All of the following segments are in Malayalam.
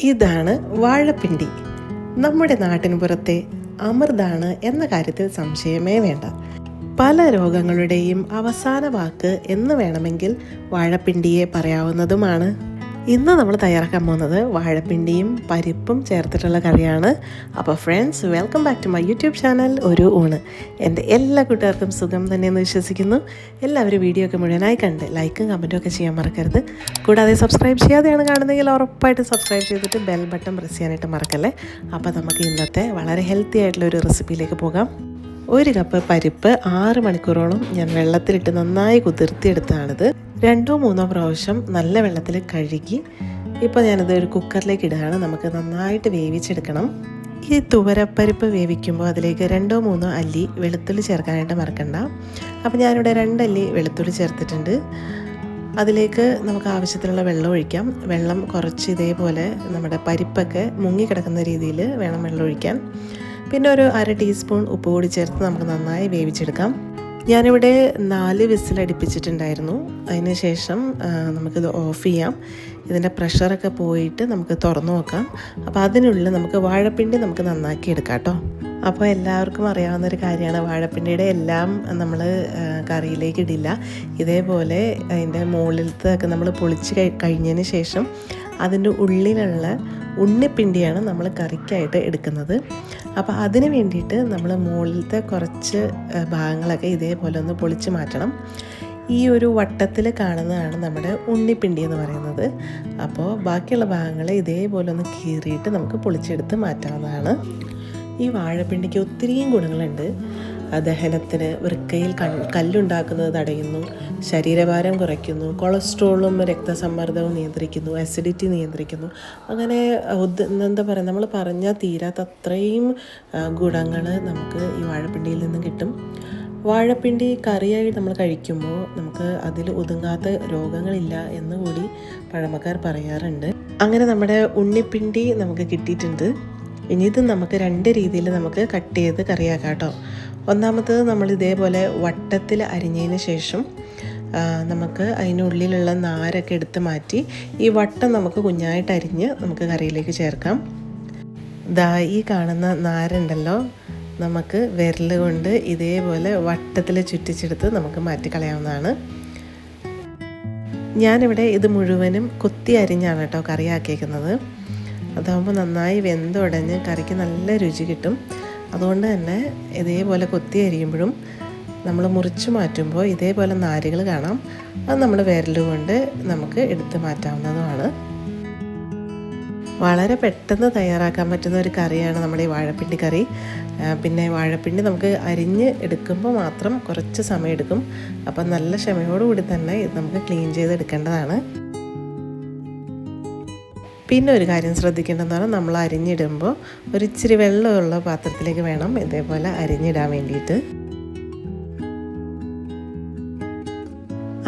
ഇതാണ് വാഴപ്പിണ്ടി. നമ്മുടെ നാട്ടിന് പുറത്തെ അമൃതാണ് എന്ന കാര്യത്തിൽ സംശയമേ വേണ്ട. പല രോഗങ്ങളുടെയും അവസാന വാക്ക് എന്ന് വേണമെങ്കിൽ വാഴപ്പിണ്ടിയെ പറയാവുന്നതുമാണ്. ഇന്ന് നമ്മൾ തയ്യാറാക്കാൻ പോകുന്നത് വാഴപ്പിണ്ടിയും പരിപ്പും ചേർത്തിട്ടുള്ള കറിയാണ്. അപ്പോൾ friends welcome back to my YouTube channel ഒരു ഊണ്. എന്റെ എല്ലാ കൂട്ടുകാർക്കും സുഖം തന്നെയെന്ന് വിശ്വസിക്കുന്നു. എല്ലാവരും വീഡിയോ ഒക്കെ മുഴുവനായി കണ്ട് ലൈക്കും കമന്റും ഒക്കെ ചെയ്യാൻ മറക്കരുത്. കൂടാതെ സബ്സ്ക്രൈബ് ചെയ്യാതെയാണ് കാണുന്നതെങ്കിൽ ഉറപ്പായിട്ട് സബ്സ്ക്രൈബ് ചെയ്തിട്ട് ബെൽ ബട്ടൺ പ്രസ് ചെയ്യാനായിട്ട് മറക്കല്ലേ? അപ്പോൾ നമുക്ക് ഇന്നത്തെ വളരെ ഹെൽത്തി ആയിട്ടുള്ള ഒരു റെസിപ്പിയിലേക്ക് പോകാം. ഒരു കപ്പ് പരിപ്പ് ആറ് മണിക്കൂറോളം ഞാൻ വെള്ളത്തിലിട്ട് നന്നായി കുതിർത്തിയെടുത്താണിത്. രണ്ടോ മൂന്നോ പ്രാവശ്യം നല്ല വെള്ളത്തിൽ കഴുകി ഇപ്പോൾ ഞാനിത് ഒരു കുക്കറിലേക്ക് ഇടുകയാണ്. നമുക്ക് നന്നായിട്ട് വേവിച്ചെടുക്കണം. ഈ തുവരപ്പരിപ്പ് വേവിക്കുമ്പോൾ അതിലേക്ക് രണ്ടോ മൂന്നോ അല്ലി വെളുത്തുള്ളി ചേർക്കാനായിട്ട് മറക്കണ്ട. അപ്പോൾ ഞാനിവിടെ രണ്ടല്ലി വെളുത്തുള്ളി ചേർത്തിട്ടുണ്ട്. അതിലേക്ക് നമുക്ക് ആവശ്യത്തിനുള്ള വെള്ളം ഒഴിക്കാം. വെള്ളം കുറച്ച് ഇതേപോലെ നമ്മുടെ പരിപ്പൊക്കെ മുങ്ങിക്കിടക്കുന്ന രീതിയിൽ വേണം വെള്ളം ഒഴിക്കാൻ. പിന്നെ ഒരു അര ടീസ്പൂൺ ഉപ്പ് കൂടി ചേർത്ത് നമുക്ക് നന്നായി വേവിച്ചെടുക്കാം. ഞാനിവിടെ നാല് വിസിൽ അടുപ്പിച്ചിട്ടുണ്ടായിരുന്നു. അതിന് ശേഷം നമുക്കിത് ഓഫ് ചെയ്യാം. ഇതിന്റെ പ്രഷറൊക്കെ പോയിട്ട് നമുക്ക് തുറന്നു നോക്കാം. അപ്പോൾ അതിനുള്ളിൽ നമുക്ക് വാഴപ്പിണ്ടി നമുക്ക് നന്നാക്കി എടുക്കാം കേട്ടോ. അപ്പോൾ എല്ലാവർക്കും അറിയാവുന്ന ഒരു കാര്യമാണ് വാഴപ്പിണ്ടിയുടെ എല്ലാം നമ്മൾ കറിയിലേക്ക് ഇടില്ല. ഇതേപോലെ അതിന്റെ മുകളിലത്തൊക്കെ നമ്മൾ പൊളിച്ച് കഴിഞ്ഞതിന് ശേഷം അതിന്റെ ഉള്ളിലുള്ള ഉണ്ണിപ്പിണ്ടിയാണ് നമ്മൾ കറിക്കായിട്ട് എടുക്കുന്നത്. അപ്പോൾ അതിന് വേണ്ടിയിട്ട് നമ്മൾ മുകളിലത്തെ കുറച്ച് ഭാഗങ്ങളൊക്കെ ഇതേപോലെ ഒന്ന് പൊളിച്ച് മാറ്റണം. ഈ ഒരു വട്ടത്തിൽ കാണുന്നതാണ് നമ്മുടെ ഉണ്ണിപ്പിണ്ടി എന്ന് പറയുന്നത്. അപ്പോൾ ബാക്കിയുള്ള ഭാഗങ്ങൾ ഇതേപോലെ ഒന്ന് കീറിയിട്ട് നമുക്ക് പൊളിച്ചെടുത്ത് മാറ്റാവുന്നതാണ്. ഈ വാഴപ്പിണ്ടിക്ക് ഒത്തിരിയും ഗുണങ്ങളുണ്ട്. ദഹനത്തിന് വൃക്കയിൽ കല്ലുണ്ടാക്കുന്നത് തടയുന്നു ശരീരഭാരം കുറയ്ക്കുന്നു കൊളസ്ട്രോളും രക്തസമ്മർദ്ദവും നിയന്ത്രിക്കുന്നു അസിഡിറ്റി നിയന്ത്രിക്കുന്നു. അങ്ങനെ എന്താ പറയുക നമ്മൾ പറഞ്ഞാൽ തീരാത്ത അത്രയും ഗുണങ്ങൾ നമുക്ക് ഈ വാഴപ്പിണ്ടിയിൽ നിന്നും കിട്ടും. വാഴപ്പിണ്ടി കറിയായി നമ്മൾ കഴിക്കുമ്പോൾ നമുക്ക് അതിൽ ഒതുങ്ങാത്ത രോഗങ്ങളില്ല എന്ന് കൂടി പഴമക്കാർ പറയാറുണ്ട്. അങ്ങനെ നമ്മുടെ ഉണ്ണിപ്പിണ്ടി നമുക്ക് കിട്ടിയിട്ടുണ്ട്. ഇനി ഇത് നമുക്ക് രണ്ട് രീതിയിൽ നമുക്ക് കട്ട് ചെയ്ത് കറിയാക്കാം കേട്ടോ. ഒന്നാമത്തത് നമ്മൾ ഇതേപോലെ വട്ടത്തിൽ അരിഞ്ഞതിന് ശേഷം നമുക്ക് അതിനുള്ളിലുള്ള നാരൊക്കെ എടുത്ത് മാറ്റി ഈ വട്ടം നമുക്ക് കുഞ്ഞായിട്ട് അരിഞ്ഞ് നമുക്ക് കറിയിലേക്ക് ചേർക്കാം. ദാ ഈ കാണുന്ന നാരുണ്ടല്ലോ നമുക്ക് വിരൽ കൊണ്ട് ഇതേപോലെ വട്ടത്തിൽ ചുറ്റിച്ചെടുത്ത് നമുക്ക് മാറ്റിക്കളയാവുന്നതാണ് ഞാനിവിടെ ഇത് മുഴുവനും കൊത്തി അരിഞ്ഞാണ് കേട്ടോ കറിയാക്കിയേക്കുന്നത്. അതാകുമ്പോൾ നന്നായി വെന്തുടഞ്ഞ് കറിക്ക് നല്ല രുചി കിട്ടും. അതുകൊണ്ട് തന്നെ ഇതേപോലെ കൊത്തി അരിയുമ്പോഴും നമ്മൾ മുറിച്ച് മാറ്റുമ്പോൾ ഇതേപോലെ നാരുകൾ കാണാം. അത് നമ്മൾ വിരൽ കൊണ്ട് നമുക്ക് എടുത്ത് മാറ്റാവുന്നതുമാണ്. വളരെ പെട്ടെന്ന് തയ്യാറാക്കാൻ പറ്റുന്ന ഒരു കറിയാണ് നമ്മുടെ ഈ വാഴപ്പിണ്ടി കറി. പിന്നെ വാഴപ്പിണ്ടി നമുക്ക് അരിഞ്ഞ് എടുക്കുമ്പോൾ മാത്രം കുറച്ച് സമയമെടുക്കും അപ്പം നല്ല ക്ഷമയോടുകൂടി തന്നെ ഇത് നമുക്ക് ക്ലീൻ ചെയ്തെടുക്കേണ്ടതാണ്. പിന്നെ ഒരു കാര്യം ശ്രദ്ധിക്കേണ്ടതാണ്. നമ്മൾ അരിഞ്ഞിടുമ്പോൾ ഒരു ഇച്ചിരി വെള്ളമുള്ള പാത്രത്തിലേക്ക് വേണം ഇതേപോലെ അരിഞ്ഞിടാൻ വേണ്ടിയിട്ട്.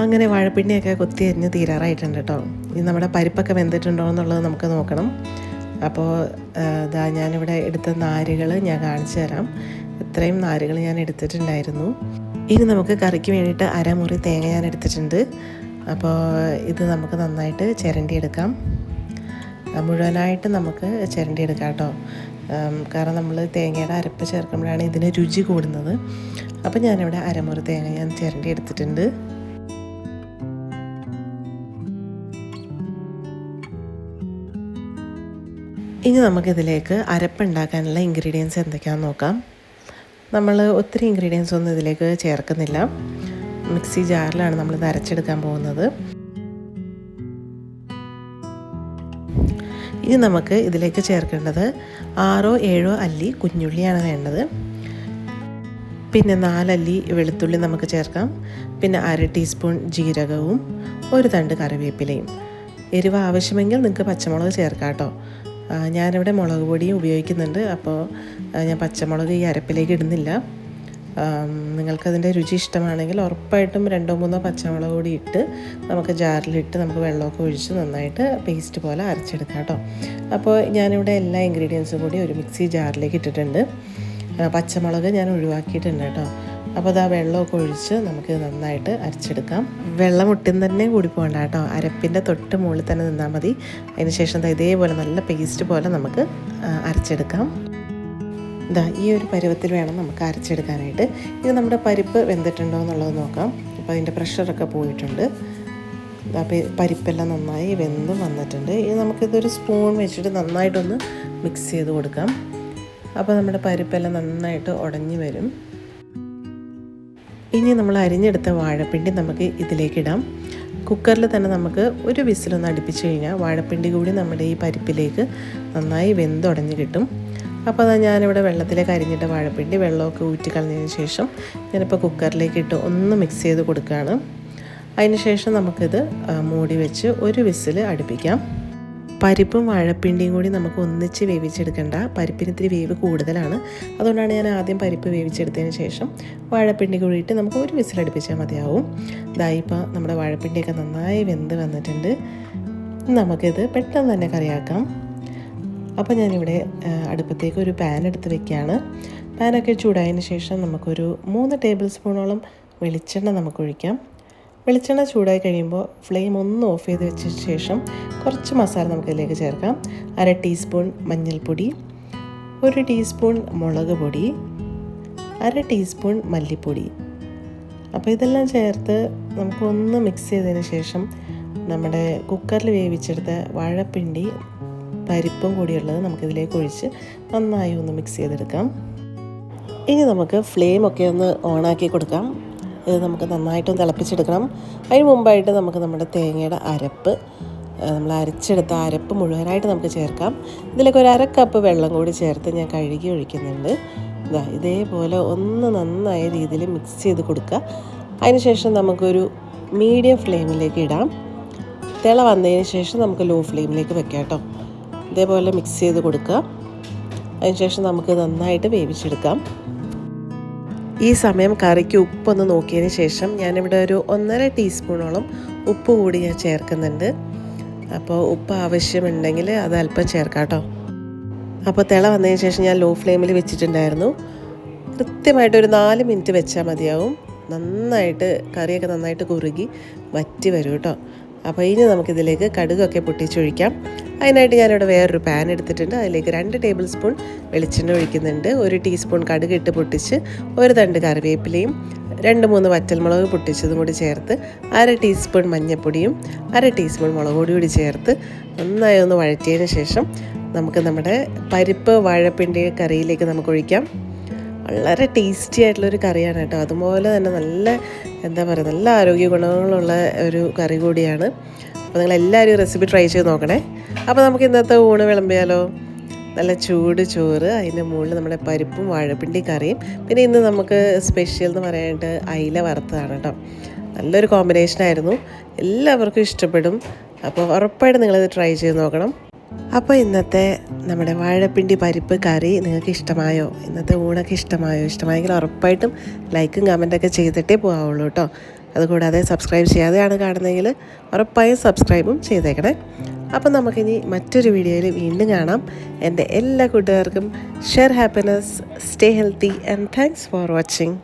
അങ്ങനെ വാഴപ്പിണ്ടിയൊക്കെ കൊത്തി അരിഞ്ഞ് തീരാറായിട്ടുണ്ട് കേട്ടോ. ഇനി നമ്മുടെ പരിപ്പൊക്കെ വെന്തിട്ടുണ്ടോ എന്നുള്ളത് നമുക്ക് നോക്കണം. അപ്പോൾ ഇതാ ഞാനിവിടെ എടുത്ത നാരുകൾ ഞാൻ കാണിച്ചു തരാം. ഇത്രയും നാരുകൾ ഞാൻ എടുത്തിട്ടുണ്ടായിരുന്നു. ഇനി നമുക്ക് കറിക്ക് വേണ്ടിയിട്ട് അരമുറി തേങ്ങ ഞാൻ എടുത്തിട്ടുണ്ട്. അപ്പോൾ ഇത് നമുക്ക് നന്നായിട്ട് ചിരണ്ടിയെടുക്കാം. മുഴുവനായിട്ട് നമുക്ക് ചിരണ്ടി എടുക്കാം കേട്ടോ കാരണം നമ്മൾ തേങ്ങയുടെ അരപ്പ് ചേർക്കുമ്പോഴാണ് ഇതിന് രുചി കൂടുന്നത്. അപ്പോൾ ഞാനിവിടെ അരമുറി തേങ്ങ ഞാൻ ചിരണ്ടി എടുത്തിട്ടുണ്ട് ഇനി നമുക്കിതിലേക്ക് അരപ്പുണ്ടാക്കാനുള്ള ഇൻഗ്രീഡിയൻസ് എന്തൊക്കെയാണെന്ന് നോക്കാം. നമ്മൾ ഒത്തിരി ഇൻഗ്രീഡിയൻസ് ഒന്നും ഇതിലേക്ക് ചേർക്കുന്നില്ല. മിക്സി ജാറിലാണ് നമ്മളിത് അരച്ചെടുക്കാൻ പോകുന്നത്. ഇനി നമുക്ക് ഇതിലേക്ക് ചേർക്കേണ്ടത് ആറോ ഏഴോ അല്ലി കുഞ്ഞുള്ളിയാണ് വേണ്ടത്. പിന്നെ നാലല്ലി വെളുത്തുള്ളി നമുക്ക് ചേർക്കാം. പിന്നെ അര ടീസ്പൂൺ ജീരകവും ഒരു തണ്ട് കറിവേപ്പിലയും. എരിവ് ആവശ്യമെങ്കിൽ നിങ്ങൾക്ക് പച്ചമുളക് ചേർക്കാം കേട്ടോ. ഞാനിവിടെ മുളക് പൊടിയും ഉപയോഗിക്കുന്നുണ്ട് അപ്പോൾ ഞാൻ പച്ചമുളക് ഈ അരപ്പിലേക്ക് ഇടുന്നില്ല. നിങ്ങൾക്കതിന്റെ രുചി ഇഷ്ടമാണെങ്കിൽ ഉറപ്പായിട്ടും രണ്ടോ മൂന്നോ പച്ചമുളക് കൂടി ഇട്ട് നമുക്ക് ജാറിലിട്ട് നമുക്ക് വെള്ളമൊക്കെ ഒഴിച്ച് നന്നായിട്ട് പേസ്റ്റ് പോലെ അരച്ചെടുക്കാം കേട്ടോ. അപ്പോൾ ഞാനിവിടെ എല്ലാ ഇൻഗ്രീഡിയൻസും കൂടി ഒരു മിക്സി ജാറിലേക്ക് ഇട്ടിട്ടുണ്ട്. പച്ചമുളക് ഞാൻ ഒഴിവാക്കിയിട്ടുണ്ട് കേട്ടോ. അപ്പോൾ അത് ആ വെള്ളമൊക്കെ ഒഴിച്ച് നമുക്ക് നന്നായിട്ട് അരച്ചെടുക്കാം. വെള്ളം ഒട്ടും തന്നെ കൂടി പോകണ്ട കേട്ടോ. അരപ്പിന്റെ തൊട്ട് മുകളിൽ തന്നെ നിന്നാൽ മതി. അതിന് ശേഷം ദാ ഇതേപോലെ നല്ല പേസ്റ്റ് പോലെ നമുക്ക് അരച്ചെടുക്കാം. ഇതാ ഈ ഒരു പരുവത്തിൽ വേണം നമുക്ക് അരച്ചെടുക്കാനായിട്ട്. ഇത് നമ്മുടെ പരിപ്പ് വെന്തിട്ടുണ്ടോ എന്നുള്ളത് നോക്കാം. അപ്പോൾ അതിന്റെ പ്രഷറൊക്കെ പോയിട്ടുണ്ട്. പരിപ്പെല്ലാം നന്നായി വെന്ത് വന്നിട്ടുണ്ട്. ഇനി നമുക്കിതൊരു സ്പൂൺ വെച്ചിട്ട് നന്നായിട്ടൊന്ന് മിക്സ് ചെയ്ത് കൊടുക്കാം. അപ്പോൾ നമ്മുടെ പരിപ്പെല്ലാം നന്നായിട്ട് ഉടഞ്ഞു വരും. ഇനി നമ്മൾ അരിഞ്ഞെടുത്ത വാഴപ്പിണ്ടി നമുക്ക് ഇതിലേക്കിടാം കുക്കറിൽ തന്നെ നമുക്ക് ഒരു വിസിലൊന്ന് അടുപ്പിച്ച് കഴിഞ്ഞാൽ വാഴപ്പിണ്ടി കൂടി നമ്മുടെ ഈ പരിപ്പിലേക്ക് നന്നായി വെന്തുടഞ്ഞ് കിട്ടും. അപ്പോൾ അതാ ഞാനിവിടെ വെള്ളത്തിലേക്ക് അരിഞ്ഞിട്ട വാഴപ്പിണ്ടി വെള്ളമൊക്കെ ഊറ്റി കളഞ്ഞതിന് ശേഷം ഞാനിപ്പോൾ കുക്കറിലേക്ക് ഇട്ട് ഒന്ന് മിക്സ് ചെയ്ത് കൊടുക്കുകയാണ് അതിന് ശേഷം നമുക്കിത് മൂടി വെച്ച് ഒരു വിസിൽ അടുപ്പിക്കാം. പരിപ്പും വാഴപ്പിണ്ടിയും കൂടി നമുക്ക് ഒന്നിച്ച് വേവിച്ചെടുക്കേണ്ട. പരിപ്പിന് ഇത്തിരി വേവ് കൂടുതലാണ്. അതുകൊണ്ടാണ് ഞാൻ ആദ്യം പരിപ്പ് വേവിച്ചെടുത്തതിന് ശേഷം വാഴപ്പിണ്ടി കൂടിയിട്ട് നമുക്ക് ഒരു വിസിൽ വിസിലടുപ്പിച്ചാൽ മതിയാവും. ഇതായി ഇപ്പോൾ നമ്മുടെ വാഴപ്പിണ്ടിയൊക്കെ നന്നായി വെന്ത് വന്നിട്ടുണ്ട്. നമുക്കിത് പെട്ടെന്ന് തന്നെ കറിയാക്കാം. അപ്പോൾ ഞാനിവിടെ അടുപ്പത്തേക്ക് ഒരു പാൻ എടുത്ത് വെക്കുകയാണ് പാനൊക്കെ ചൂടായതിന് ശേഷം നമുക്കൊരു മൂന്ന് ടേബിൾ സ്പൂണോളം വെളിച്ചെണ്ണ നമുക്ക് ഒഴിക്കാം വെളിച്ചെണ്ണ ചൂടായി കഴിയുമ്പോൾ ഫ്ലെയിം ഒന്ന് ഓഫ് ചെയ്ത് വെച്ച ശേഷം കുറച്ച് മസാല നമുക്കിതിലേക്ക് ചേർക്കാം. അര ടീസ്പൂൺ മഞ്ഞൾപ്പൊടി ഒരു ടീസ്പൂൺ മുളക് പൊടി അര ടീസ്പൂൺ മല്ലിപ്പൊടി. അപ്പോൾ ഇതെല്ലാം ചേർത്ത് നമുക്കൊന്ന് മിക്സ് ചെയ്തതിന് ശേഷം നമ്മുടെ കുക്കറിൽ വേവിച്ചെടുത്ത വാഴപ്പിണ്ടി പരിപ്പും കൂടിയുള്ളത് നമുക്കിതിലേക്ക് ഒഴിച്ച് നന്നായി ഒന്ന് മിക്സ് ചെയ്തെടുക്കാം. ഇനി നമുക്ക് ഫ്ലെയിമൊക്കെ ഒന്ന് ഓണാക്കി കൊടുക്കാം. ഇത് നമുക്ക് നന്നായിട്ടൊന്ന് തിളപ്പിച്ചെടുക്കണം. അതിന് മുമ്പായിട്ട് നമുക്ക് നമ്മുടെ തേങ്ങയുടെ അരപ്പ് നമ്മൾ അരച്ചെടുത്ത അരപ്പ് മുഴുവനായിട്ട് നമുക്ക് ചേർക്കാം. ഇതിലേക്ക് ഒരു അര കപ്പ് വെള്ളം കൂടി ചേർത്ത് ഞാൻ കഴുകി ഒഴിക്കുന്നുണ്ട്. ഇതാ ഇതേപോലെ ഒന്ന് നന്നായ രീതിയിൽ മിക്സ് ചെയ്ത് കൊടുക്കുക. അതിനുശേഷം നമുക്കൊരു മീഡിയം ഫ്ലെയിമിലേക്ക് ഇടാം. തിള വന്നതിന് ശേഷം നമുക്ക് ലോ ഫ്ലെയിമിലേക്ക് വെക്കാം കേട്ടോ. ഇതേപോലെ മിക്സ് ചെയ്ത് കൊടുക്കുക. അതിനുശേഷം നമുക്ക് നന്നായിട്ട് വേവിച്ചെടുക്കാം. ഈ സമയം കറിക്ക് ഉപ്പൊന്ന് നോക്കിയതിന് ശേഷം ഞാനിവിടെ ഒരു ഒന്നര ടീസ്പൂണോളം ഉപ്പ് കൂടി ഞാൻ ചേർക്കുന്നുണ്ട്. അപ്പോൾ ഉപ്പ് ആവശ്യമുണ്ടെങ്കിൽ അത് അല്പം ചേർക്കാം കേട്ടോ. അപ്പോൾ തിള വന്നതിന് ശേഷം ഞാൻ ലോ ഫ്ലെയിമിൽ വെച്ചിട്ടുണ്ടായിരുന്നു. കൃത്യമായിട്ട് ഒരു നാല് മിനിറ്റ് വെച്ചാൽ മതിയാവും. നന്നായിട്ട് കറിയൊക്കെ നന്നായിട്ട് കുറുകി വറ്റി വരും കേട്ടോ. അപ്പോൾ ഇനി നമുക്കിതിലേക്ക് കടുകൊക്കെ പൊട്ടിച്ചൊഴിക്കാം. അതിനായിട്ട് ഞാനിവിടെ വേറൊരു പാൻ എടുത്തിട്ടുണ്ട്. അതിലേക്ക് രണ്ട് ടേബിൾ സ്പൂൺ വെളിച്ചെണ്ണ ഒഴിക്കുന്നുണ്ട്. ഒരു ടീസ്പൂൺ കടുക് ഇട്ട് പൊട്ടിച്ച് ഒരു തണ്ട് കറിവേപ്പിലയും രണ്ട് മൂന്ന് വറ്റൽമുളക് പൊട്ടിച്ചതും കൂടി ചേർത്ത് അര ടീസ്പൂൺ മഞ്ഞൾപ്പൊടിയും അര ടീസ്പൂൺ മുളക് പൊടി കൂടി ചേർത്ത് നന്നായി ഒന്ന് വഴറ്റിയതിന് ശേഷം നമുക്ക് നമ്മുടെ പരിപ്പ് വാഴപ്പിണ്ടി കറിയിലേക്ക് നമുക്ക് ഒഴിക്കാം. വളരെ ടേസ്റ്റി ആയിട്ടുള്ളൊരു കറിയാണ് കേട്ടോ. അതുപോലെ തന്നെ നല്ല എന്താ പറയുക നല്ല ആരോഗ്യ ഗുണങ്ങളുള്ള ഒരു കറി കൂടിയാണ്. അപ്പോൾ നിങ്ങൾ എല്ലാവരും റെസിപ്പി ട്രൈ ചെയ്ത് നോക്കണേ. അപ്പോൾ നമുക്ക് ഇന്നത്തെ ഊണ് വിളമ്പിയാലോ? നല്ല ചൂട് ചോറ് അതിന്റെ മുകളിൽ നമ്മുടെ പരിപ്പും വാഴപ്പിണ്ടി കറിയും. പിന്നെ ഇന്ന് നമുക്ക് സ്പെഷ്യൽ എന്ന് പറയാനായിട്ട് അയില വറുത്തതാണ് കേട്ടോ. നല്ലൊരു കോമ്പിനേഷനായിരുന്നു എല്ലാവർക്കും ഇഷ്ടപ്പെടും. അപ്പോൾ ഉറപ്പായിട്ട് നിങ്ങളിത് ട്രൈ ചെയ്ത് നോക്കണം. അപ്പോൾ ഇന്നത്തെ നമ്മുടെ വാഴപ്പിണ്ടി പരിപ്പ് കറി നിങ്ങൾക്ക് ഇഷ്ടമായോ? ഇന്നത്തെ ഊണൊക്കെ ഇഷ്ടമായോ? ഇഷ്ടമായെങ്കിൽ ഉറപ്പായിട്ടും ലൈക്കും കമന്റൊക്കെ ചെയ്തിട്ടേ പോകാവുള്ളൂ കേട്ടോ. അതുകൂടാതെ സബ്സ്ക്രൈബ് ചെയ്യാതെയാണ് കാണുന്നതെങ്കിൽ ഉറപ്പായും സബ്സ്ക്രൈബും ചെയ്തേക്കണേ. അപ്പം നമുക്കിനി മറ്റൊരു വീഡിയോയിൽ വീണ്ടും കാണാം. എന്റെ എല്ലാ കൂട്ടുകാർക്കും share happiness stay healthy and thanks for watching